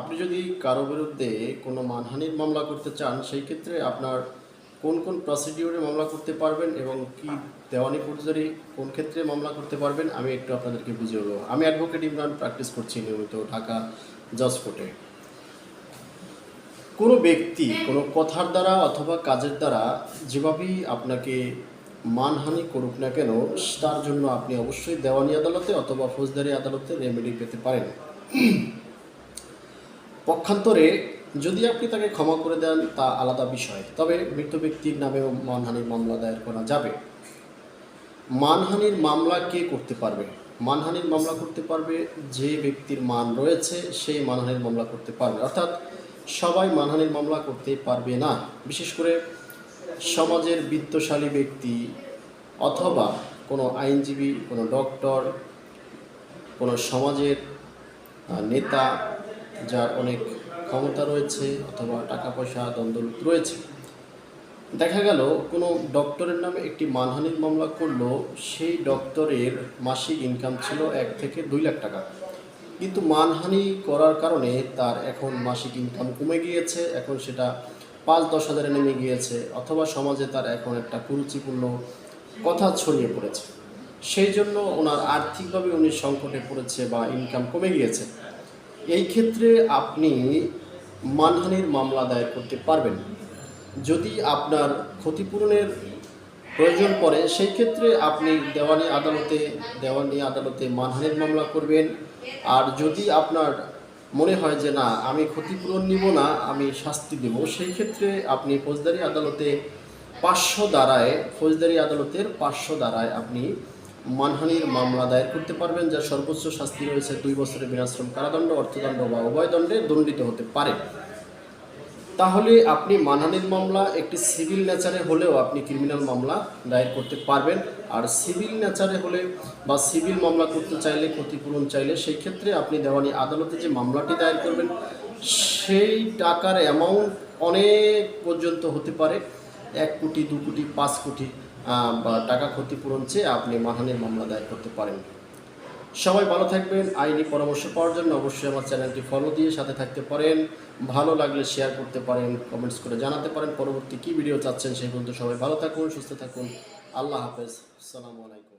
আপনি যদি কারও বিরুদ্ধে কোনো মানহানির মামলা করতে চান, সেই ক্ষেত্রে আপনার কোন কোন প্রসিডিওরে মামলা করতে পারবেন এবং কি দেওয়ানি ফৌজদারি কোন ক্ষেত্রে মামলা করতে পারবেন, আমি একটু আপনাদেরকে বুঝিয়ে দেবো আমি অ্যাডভোকেট ইমরান প্র্যাকটিস করছি নিয়মিত ঢাকা জজ কোর্টে কোনো ব্যক্তি কোনো কথার দ্বারা অথবা কাজের দ্বারা যেভাবেই আপনাকে মানহানি করুক না কেন, তার জন্য আপনি অবশ্যই দেওয়ানি আদালতে অথবা ফৌজদারি আদালতে রেমেডি পেতে পারেন। পক্ষান্তরে যদি আপনি তাকে ক্ষমা করে দেন, তা আলাদা বিষয়। তবে মৃত ব্যক্তির নামেও মানহানির মামলা দায়ের করা যাবে। মানহানির মামলা কে করতে পারবে? মানহানির মামলা করতে পারবে যে ব্যক্তির মান রয়েছে সেই মানহানির মামলা করতে পারবে। অর্থাৎ সবাই মানহানির মামলা করতে পারবে না। বিশেষ করে সমাজের বিত্তশালী ব্যক্তি অথবা কোনো আইনজীবী, কোনো ডক্টর, কোনো সমাজের নেতা যার অনেক ক্ষমতা রয়েছে অথবা টাকা পয়সা দ্বন্দ্ব রয়েছে। দেখা গেল, কোনো ডক্টরের নামে একটি মানহানির মামলা করল সেই ডক্টরের মাসিক ইনকাম ছিল এক থেকে দুই লাখ টাকা। কিন্তু মানহানি করার কারণে তার এখন মাসিক ইনকাম কমে গিয়েছে, এখন সেটা পাঁচ দশ হাজারে নেমে গিয়েছে, অথবা সমাজে তার এখন একটা কুরুচিপূর্ণ কথা ছড়িয়ে পড়েছে। সেই জন্য ওনার আর্থিকভাবে উনি সংকটে পড়েছে বা ইনকাম কমে গিয়েছে। এই ক্ষেত্রে আপনি মানহানির মামলা দায়ের করতে পারবেন। যদি আপনার ক্ষতিপূরণের প্রয়োজন পড়ে, সেই ক্ষেত্রে আপনি দেওয়ানি আদালতে দেওয়ানি আদালতে মানহানির মামলা করবেন। আর যদি আপনার মনে হয় যে না, আমি ক্ষতিপূরণ নিব না, আমি শাস্তি দেব, সেই ক্ষেত্রে আপনি ফৌজদারি আদালতে পাঁচশো দ্বারায় ফৌজদারি আদালতের পাঁচশো দ্বারায় আপনি মানহানির মামলা দায়ের করতে পারবেন, যার সর্বোচ্চ শাস্তি রয়েছে দুই বছরের বিনাশ্রম কারাদণ্ড, অর্থদণ্ড বা উভয় দণ্ডে দণ্ডিত হতে পারে। তাহলে আপনি মানহানির মামলা একটি সিভিল নেচারে হলেও আপনি ক্রিমিনাল মামলা দায়ের করতে পারবেন। আর সিভিল নেচারে হলে বা সিভিল মামলা করতে চাইলে, ক্ষতিপূরণ চাইলে, সেই ক্ষেত্রে আপনি দেওয়ানি আদালতে যে মামলাটি দায়ের করবেন, সেই টাকার অ্যামাউন্ট অনেক পর্যন্ত হতে পারে। এক কোটি, দু কোটি, পাঁচ কোটি বা টাকা ক্ষতিপূরণ চেয়ে আপনি মাহানের মামলা দায়ের করতে পারেন। সবাই ভালো থাকবেন, আইনি পরামর্শ পাওয়ার জন্য অবশ্যই আমার চ্যানেলটি ফলো দিয়ে সাথে থাকতে পারেন। ভালো লাগলে শেয়ার করতে পারেন কমেন্টস করে জানাতে পারেন। পরবর্তী কী ভিডিও চাচ্ছেন সেই পর্যন্ত সবাই ভালো থাকুন, সুস্থ থাকুন। আল্লাহ হাফেজ, আসসালামু আলাইকুম।